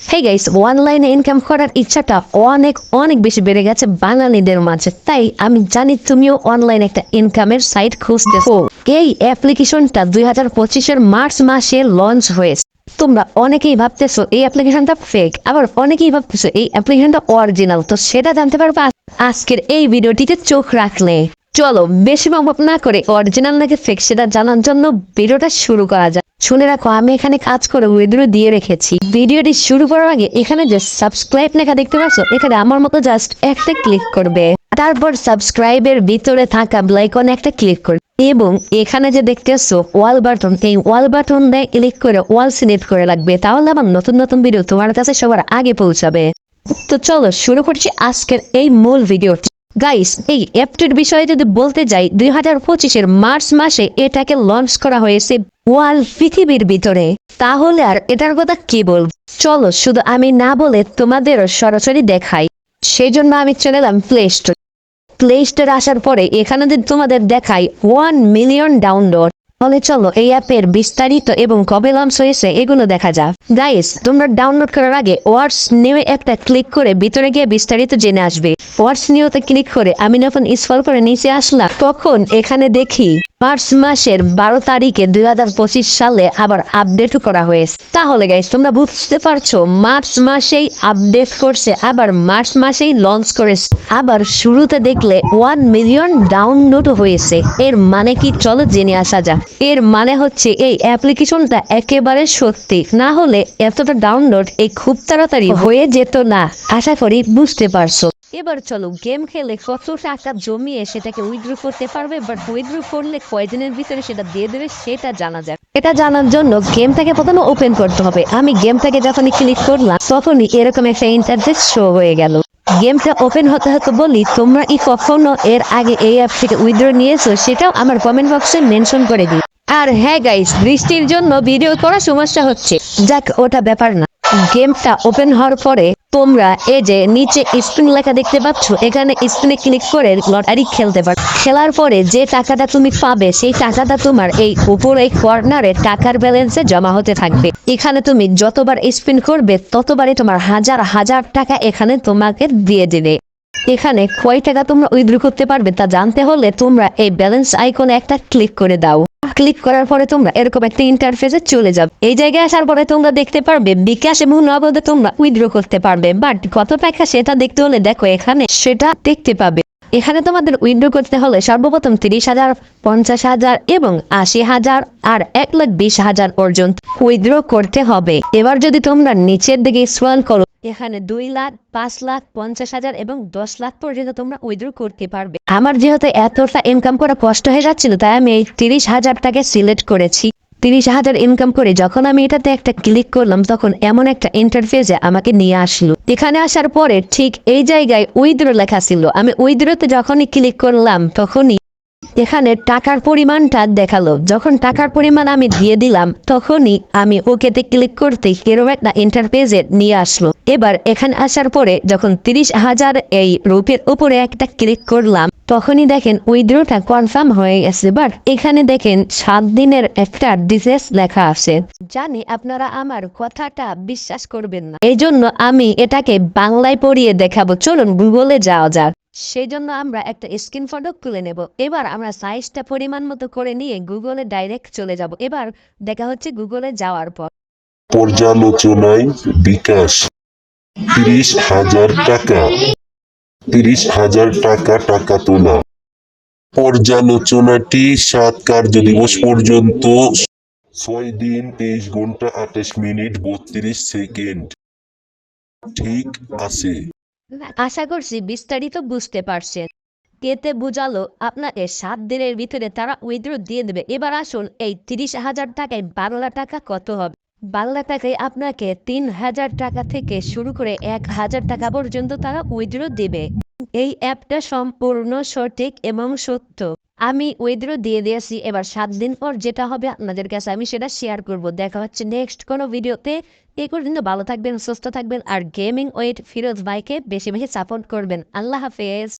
Hey guys অনলাইনে income করার ইচ্ছাটা অনেক অনেক বেশি বেড়ে গেছে বাঙালিদের মাঝে। তাই আমি জানি তুমিও অনলাইন একটা ইনকামের সাইট খুঁজতেছো। এই অ্যাপ্লিকেশনটা দুই হাজার পঁচিশের মার্চ মাসে লঞ্চ হয়েছে। তোমরা অনেকেই ভাবতেছো এই অ্যাপ্লিকেশনটা ফেক আবার অনেকেই ভাবতেছো এই অ্যাপ্লিকেশনটা অরিজিনাল তো সেটা জানতে পারবে আজ- আজকের এই ভিডিওটিতে চোখ রাখলে। চলো, বেশি ভাব না করে অরিজিনাল নাকি ফেক সেটা জানার জন্য ভিডিওটা শুরু করা যাক। শুনে রাখো, আমি এখানে কাজ করে উইথড্র দিয়ে রেখেছি। ভিডিওটি শুরু করার আগে এখানে যে সাবস্ক্রাইব লেখা দেখতে পাচ্ছ? এখানে আমার মতো জাস্ট একটা ক্লিক করবে। তারপর সাবস্ক্রাইবের ভিতরে থাকা ব্লাইকন একটা ক্লিক করবে। এবং এখানে যে দেখতেছো ওয়াল বাটন এই ওয়াল বাটন দিয়ে ক্লিক করে ওয়াল সিলেক্ট করে লাগবে তাহলে আমার নতুন নতুন ভিডিও তোমার কাছে সবার আগে পৌঁছাবে। তো চলো, শুরু করছি আজকের এই মূল ভিডিওটি গাইস এই অ্যাপটির বিষয়ে যদি বলতে যাই, দুই হাজার পঁচিশের মার্চ মাসে এটাকে লঞ্চ করা হয়েছে ওয়াল পৃথিবীর ভিতরে। তাহলে আর এটার কথা কি বলব? চলো, শুধু আমি না বলে তোমাদেরও সরাসরি দেখাই। সেই জন্য আমি চলে এলাম প্লে স্টোর প্লে স্টোর আসার পরে এখানে যদি তোমাদের দেখাই ওয়ান মিলিয়ন ডাউনলোড তাহলে চলো এই অ্যাপের বিস্তারিত এবং কবে লঞ্চ হয়েছে এগুলো দেখা যাক। গাইস তোমরা ডাউনলোড করার আগে ওয়ার্ডস নিউ একটা ক্লিক করে ভিতরে গিয়ে বিস্তারিত জেনে আসবে। ওয়ার্ডস নিউতে ক্লিক করে আমি যখন স্ক্রল করে নিচে আসলাম। তখন এখানে দেখি। মার্চ মাসের বারো তারিখে দুই হাজার পঁচিশ সালে আবার আপডেটও করা হয়েছে। তাহলে গাইস তোমরা বুঝতে পারছ, মার্চ মাসেই আপডেট করছে, আবার মার্চ মাসেই লঞ্চ করেছে। আবার শুরুতে দেখলে ওয়ান মিলিয়ন ডাউনলোড হয়েছে। এর মানে কি? চলো জেনে আসা যাক। এর মানে হচ্ছে এই অ্যাপ্লিকেশনটা একেবারে সত্যি। না হলে এতটা ডাউনলোড এই খুব তাড়াতাড়ি হয়ে যেত না। আশা করি বুঝতে পারছ। এবার চলো গেম খেলে কত টাকা জমিয়ে সেটাকে উইথড্র করতে পারবে বাট উইথড্র করলে কয়দিনের ভিতরে সেটা দিয়ে দেবে সেটা জানা যাক। এটা জানার জন্য গেমটাকে প্রথমে ওপেন করতে হবে। আমি গেমটাকে যখনই ক্লিক করলাম তখনই এরকম একটা ইন্টারফেস শো হয়ে গেল। গেমটা ওপেন হতে হতে বলি, তোমরা কি কখনো এর আগে এই অ্যাপ থেকে উইথড্র নিয়েছো? সেটাও আমার কমেন্ট বক্সে মেনশন করে দিই আর হ্যাঁ গাইস বৃষ্টির জন্য ভিডিও করা সমস্যা হচ্ছে। যাক, ওটা ব্যাপার না। গেমটা ওপেন হওয়ার পরে তোমরা এই যে নিচে স্ক্রিন লেখা দেখতে পাচ্ছ, এখানে স্ক্রিনে ক্লিক করে লটারি খেলতে পারো। খেলার পরে যে টাকাটা তুমি পাবে, সেই টাকাটা তোমার এই উপরে কর্নারে টাকার ব্যালেন্সে জমা হতে থাকবে। এখানে তুমি যতবার স্পিন করবে, ততবারই তোমার হাজার হাজার টাকা এখানে তোমাকে দিয়ে দেবে। এখানে কয় টাকা তোমরা উইথড্র করতে পারবে তা জানতে হলে তোমরা এই ব্যালেন্স আইকনে একটা ক্লিক করে দাও। ক্লিক করার পরে তোমরা এরকম একটা ইন্টারফেসে চলে যাবে। এই জায়গায় আসার পরে তোমরা দেখতে পারবে বিকাশ এবং নগদে তোমরা উইথড্র করতে পারবে। বাট কত টাকা সেটা দেখতে হলে দেখো এখানে সেটা দেখতে পাবে। এখানে তোমাদের উইথড্র করতে হলে সর্বপ্রথম তিরিশ হাজার, পঞ্চাশ হাজার এবং আশি হাজার আর এক লাখ বিশ হাজার পর্যন্ত উইথড্র করতে হবে। এবার যদি তোমরা নিচের দিকে স্ক্রল করো এখানে দুই লাখ, পাঁচ লাখ, পঞ্চাশ হাজার এবং দশ লাখ পর্যন্ত তোমরা উইথড্র করতে পারবে। আমার যেহেতু এতটা ইনকাম করা কষ্ট হয়ে যাচ্ছিল, তাই আমি এই তিরিশ হাজার টাকা সিলেক্ট করেছি। তিরিশ হাজার ইনকাম করে যখন আমি এটাতে একটা ক্লিক করলাম, তখন এমন একটা ইন্টারফেসে আমাকে নিয়ে আসলো। এখানে আসার পরে ঠিক এই জায়গায় উইথড্র লেখা ছিল। আমি উইথড্রতে যখনই ক্লিক করলাম, তখনই এখানে টাকার পরিমাণটা দেখাল। যখন টাকার পরিমাণ আমি দিয়ে দিলাম, তখনই আমি ওকেতে ক্লিক করতে এরকম একটা ইন্টারপেজে নিয়ে আসলো। এবার এখানে আসার পরে যখন তিরিশ হাজার এই রুপের উপরে একটা ক্লিক করলাম, তখনই দেখেন উইথড্রটা কনফার্ম হয়ে গেছে। বাট এখানে দেখেন সাত দিনের একটা ডিসেস লেখা আছে। জানি আপনারা আমার কথাটা বিশ্বাস করবেন না। এই জন্য আমি এটাকে বাংলায় পড়িয়ে দেখাবো। চলুন গুগলে যাওয়া যাক। সেই জন্য আমরা একটা স্ক্রিন ফটো তুলে নেব। এবার আমরা সাইজটা পরিমাণ মতো করে নিয়ে গুগলে ডাইরেক্ট চলে যাব। এবার দেখা হচ্ছে গুগলে যাওয়ার পর। পর্যালোচনায় বিকাশ। তিরিশ হাজার টাকা। তিরিশ হাজার টাকা টাকা তোলা। পর্যালোচনাটি সাত কার্য দিবস পর্যন্ত ছয় দিন, তেইশ ঘণ্টা, আঠাশ মিনিট, বত্রিশ সেকেন্ড। ঠিক আছে। আশা করছি বিস্তারিত বুঝতে পারছেন। কেতে বুঝালো, আপনাকে সাত দিনের ভিতরে তারা উইথড্র দিয়ে দেবে। এবার আসুন, এই তিরিশ হাজার টাকায় বাংলা টাকা কত হবে? বাংলা টাকায় আপনাকে তিন হাজার টাকা থেকে শুরু করে এক হাজার টাকা পর্যন্ত তারা উইথড্র দেবে। এই অ্যাপটা সম্পূর্ণ সঠিক এবং সত্য। আমি উইথড্র দিয়ে দিয়েছি, এবার সাত দিন পর যেটা হবে আপনাদের কাছে আমি সেটা শেয়ার করব। দেখা হচ্ছে নেক্সট কোনো ভিডিওতে। এই পর্যন্ত ভালো থাকবেন, সুস্থ থাকবেন, আর গেমিং ওয়েট ফিরোজ ভাইকে বেশি বেশি সাপোর্ট করবেন। আল্লাহ হাফেজ।